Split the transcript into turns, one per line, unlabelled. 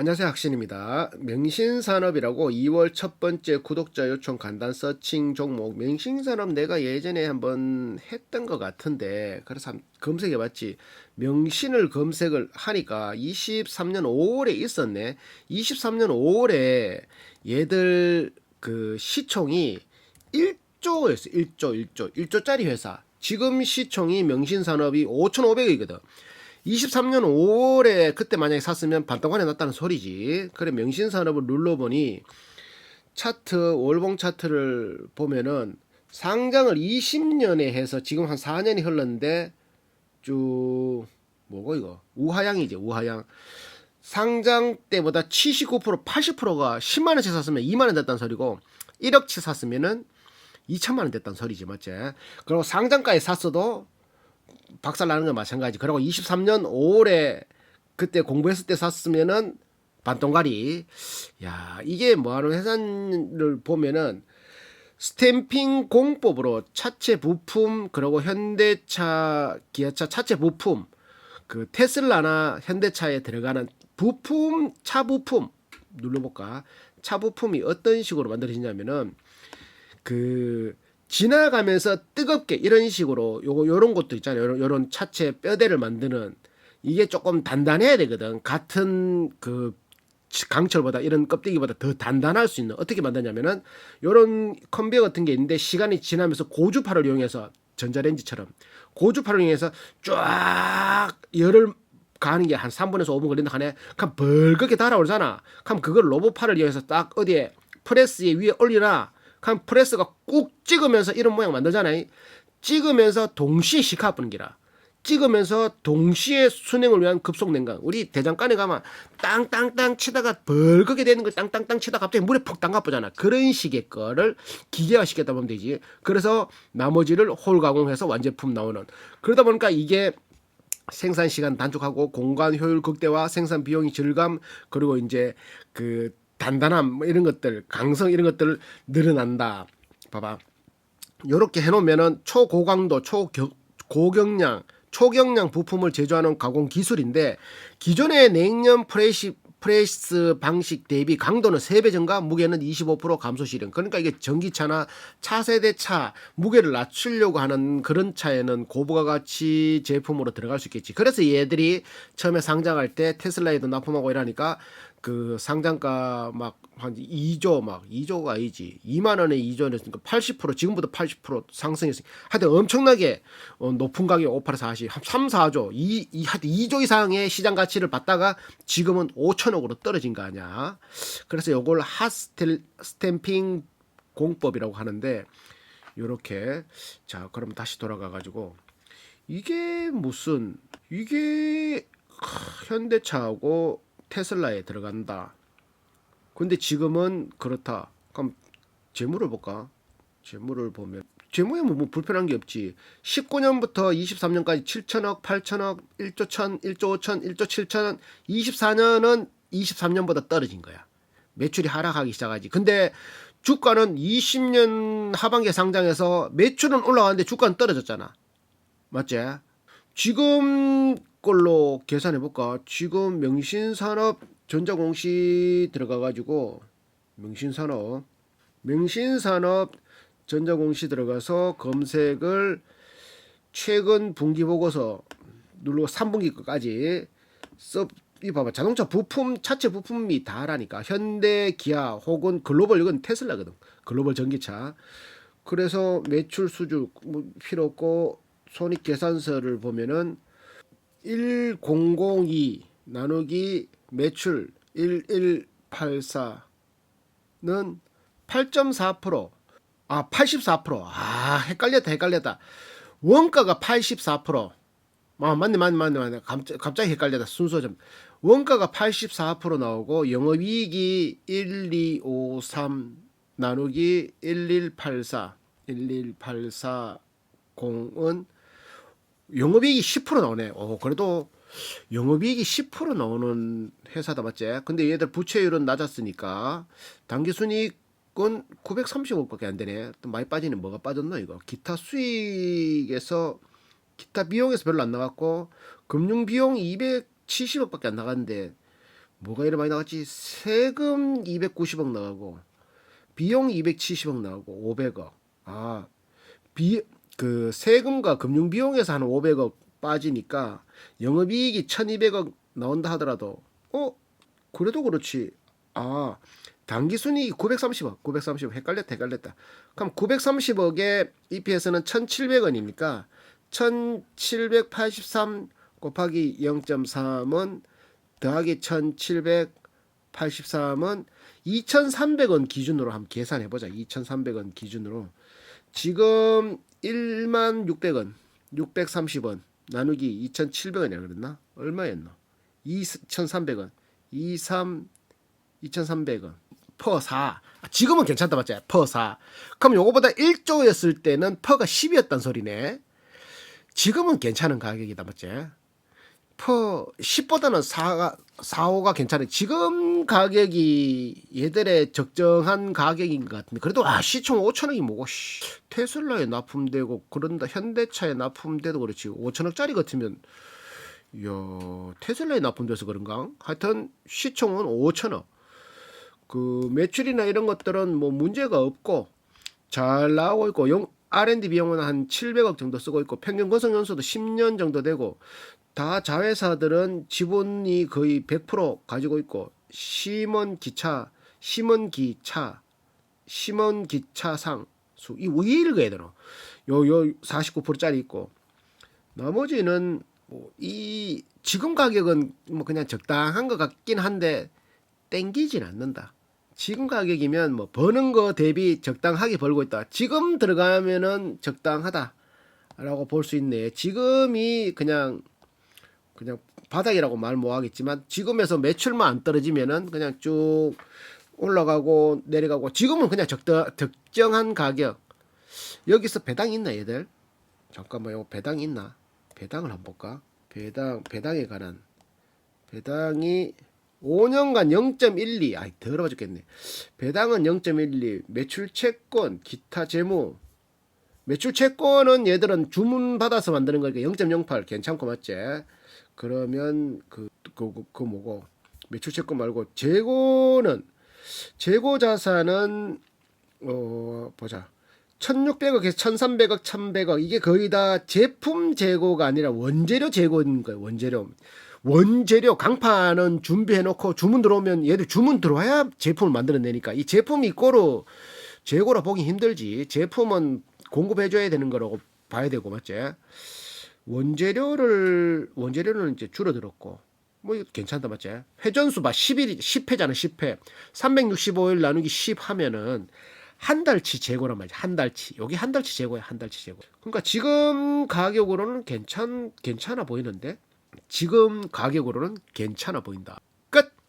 안녕하세요 학신입니다. 명신산업이라고 2월 첫 번째 구독자 요청 간단 서칭 종목. 명신산업 내가 예전에 한번 했던 것 같은데 그래서 검색해봤지. 명신을 검색을 하니까 23년 5월에 있었네. 23년 5월에 얘들 그 시총이 1조였어. 1조 1조. 1조짜리 회사. 지금 시총이 명신산업이 5,500억이거든 23년 5월에 그때 만약에 샀으면 반동간에 났다는 소리지. 그래 명신산업을 눌러보니 차트 월봉 차트를 보면은 상장을 20년에 해서 지금 한 4년이 흘렀는데 쭉 뭐고 이거 우하향이지 우하향 상장 때보다 79% 80%가 10만 원치 샀으면 2만 원 됐다는 소리고 1억치 샀으면은 2천만 원 됐다는 소리지 맞지? 그리고 상장가에 샀어도 박살 나는 건 마찬가지. 그리고 23년 5월에 그때 공부했을 때 샀으면은 반동가리. 야, 이게 뭐하는 회사를 보면은 스탬핑 공법으로 차체 부품 그리고 현대차, 기아차 차체 부품 그 테슬라나 현대차에 들어가는 부품 차 부품 눌러볼까? 차 부품이 어떤 식으로 만들어지냐면은 그 지나가면서 뜨겁게 이런 식으로 요거 요런 것도 있잖아요. 요런, 요런 차체 뼈대를 만드는 이게 조금 단단해야 되거든. 같은 그 강철보다 이런 껍데기보다 더 단단할 수 있는 어떻게 만드냐면은 요런 컨베어 같은 게 있는데 시간이 지나면서 고주파를 이용해서 전자레인지처럼 고주파를 이용해서 쫙 열을 가는 게 한 3분에서 5분 걸린다 하네. 그럼 벌겋게 달아오르잖아. 그럼 그걸 로봇팔을 이용해서 딱 어디에 프레스에 위에 올리나 그럼 프레스가 꾹 찍으면서 이런 모양 만들잖아요. 찍으면서 동시에 시카프는 기라. 찍으면서 동시에 순행을 위한 급속 냉각. 우리 대장간에 가면 땅땅땅 치다가 벌겋게 되는 거 땅땅땅 치다가 갑자기 물에 푹 담가 보잖아. 그런 식의 거를 기계화 시켰다 보면 되지. 그래서 나머지를 홀 가공해서 완제품 나오는. 그러다 보니까 이게 생산 시간 단축하고 공간 효율 극대화, 생산 비용이 절감, 그리고 이제 그 단단함 뭐 이런 것들, 강성 이런 것들을 늘어난다. 봐봐. 요렇게 해놓으면은 초고강도, 초고경량, 초경량 부품을 제조하는 가공 기술인데 기존의 냉면 프레시 프레스 방식 대비 강도는 3배 증가, 무게는 25% 감소 실현. 그러니까 이게 전기차나 차세대 차 무게를 낮추려고 하는 그런 차에는 고부가 가치 제품으로 들어갈 수 있겠지. 그래서 얘들이 처음에 상장할 때 테슬라에도 납품하고 이러니까 그 상장가 막 한 2조 막 2조가 아니지. 2만 원에 2조였으니까 80% 지금보다 80% 상승했으니 하여튼 엄청나게 어, 높은 가격에 5, 8, 40, 한 3, 4조. 이, 이 하여튼 2조 이상의 시장 가치를 받다가 지금은 5천억으로 떨어진 거 아니야. 그래서 요걸 핫스텔 스탬핑 공법이라고 하는데 요렇게 자 그럼 다시 돌아가 가지고 이게 무슨 이게 하, 현대차하고 테슬라에 들어간다. 근데 지금은 그렇다. 그럼 재물을 볼까? 재물을 보면 재무에 뭐, 뭐 불편한 게 없지. 19년부터 23년까지 7천억, 8천억, 1조 1천, 1조 5천, 1조 7천, 24년은 23년보다 떨어진 거야. 매출이 하락하기 시작하지. 근데 주가는 20년 하반기에 상장해서 매출은 올라가는데 주가는 떨어졌잖아. 맞지? 지금 걸로 계산해 볼까? 지금 명신산업 전자공시 들어가 가지고 명신산업 명신산업 전자공시 들어가서 검색을 최근 분기 보고서 누르고 3분기 거까지 써이 봐봐. 자동차 부품 차체 부품이 다라니까. 현대 기아 혹은 글로벌 이건 테슬라거든. 글로벌 전기차. 그래서 매출 수주 뭐 필요 없고 손익 계산서를 보면은 1002 나누기 매출 1184는 8.4%. 아, 84%. 아, 헷갈렸다, 헷갈렸다. 원가가 84%. 아, 맞네, 맞네, 맞네, 맞네. 갑자기, 갑자기 헷갈렸다. 순서 좀. 원가가 84% 나오고 영업이익이 1253 나누기 1184. 1184공은 영업이익이 10% 나오네. 어, 그래도 영업이익이 10% 나오는 회사다 맞지? 근데 얘들 부채율은 낮았으니까 당기순이익은 930억밖에 안 되네. 또 많이 빠지는 뭐가 빠졌나 이거? 기타 수익에서 기타 비용에서 별로 안 나갔고 금융 비용 270억밖에 안 나갔는데 뭐가 이렇게 많이 나갔지? 세금 290억 나가고 비용 270억 나가고 500억. 아, 비 그 세금과 금융 비용에서 한 500억 빠지니까 영업이익이 1,200억 나온다 하더라도 어 그래도 그렇지. 아 당기순이익이 930억, 930억 헷갈렸다, 헷갈렸다. 그럼 930억의 EPS는 1,700원이니까 1,783 곱하기 0.3은 더하기 1,783은 2,300원 기준으로 한번 계산해 보자. 2,300원 기준으로 지금 1만 600원, 630원 나누기 2,700원이라 그랬나? 얼마였나? 2,300원, 23 2,300원. 퍼 4. 아, 지금은 괜찮다 맞지? 퍼 4. 그럼 요거보다 1조였을 때는 퍼가 10이었단 소리네. 지금은 괜찮은 가격이다 맞지? 퍼 10보다는 4가 4, 5가 괜찮아. 지금 가격이 얘들의 적정한 가격인 것 같은데 그래도 아 시총 5천억이 뭐고 씨. 테슬라에 납품되고 그런다 현대차에 납품돼도 그렇지 5천억짜리 같으면 이야 테슬라에 납품돼서 그런가? 하여튼 시총은 5천억. 그 매출이나 이런 것들은 뭐 문제가 없고 잘 나오고 있고 영, R&D 비용은 한 700억 정도 쓰고 있고 평균 건설 연수도 10년 정도 되고 다 자회사들은 지분이 거의 100% 가지고 있고 시먼 기차, 시먼 기차, 시먼 기차상 수, 이왜 읽어야 되나? 요요 49%짜리 있고 나머지는 뭐 이 지금 가격은 뭐 그냥 적당한 것 같긴 한데 땡기진 않는다. 지금 가격이면 뭐 버는 거 대비 적당하게 벌고 있다. 지금 들어가면은 적당하다라고 볼 수 있네. 지금이 그냥 그냥 바닥이라고 말 못하겠지만 지금에서 매출만 안 떨어지면은 그냥 쭉 올라가고 내려가고 지금은 그냥 적당, 적정한 가격. 여기서 배당 있나 얘들? 잠깐만 요 배당 있나? 배당을 한번 볼까? 배당 배당에 관한. 배당이 5년간 0.12 아이 더러워 죽겠네. 배당은 0.12 매출 채권 기타 재무. 매출 채권은 얘들은 주문 받아서 만드는 거니까 0.08 괜찮고 맞지 그러면 그, 그, 그, 그 뭐고 매출 채권 말고 재고는 재고 자산은 어 보자. 1600억에서 1300억 1100억. 이게 거의 다 제품 재고가 아니라 원재료 재고인 거예요 원재료. 원재료 강판은 준비해 놓고 주문 들어오면 얘들 주문 들어와야 제품을 만들어 내니까. 이 제품이 있고로 재고라 보기 힘들지. 제품은 공급해 줘야 되는 거라고 봐야 되고 맞지 원재료를 원재료는 이제 줄어들었고 뭐 괜찮다 맞지? 회전수 봐. 10일 10회잖아 10회. 365일 나누기 10 하면은 한 달치 재고란 말이야 한 달치. 여기 한 달치 재고야 한 달치 재고. 그러니까 지금 가격으로는 괜찮 괜찮아 보이는데 지금 가격으로는 괜찮아 보인다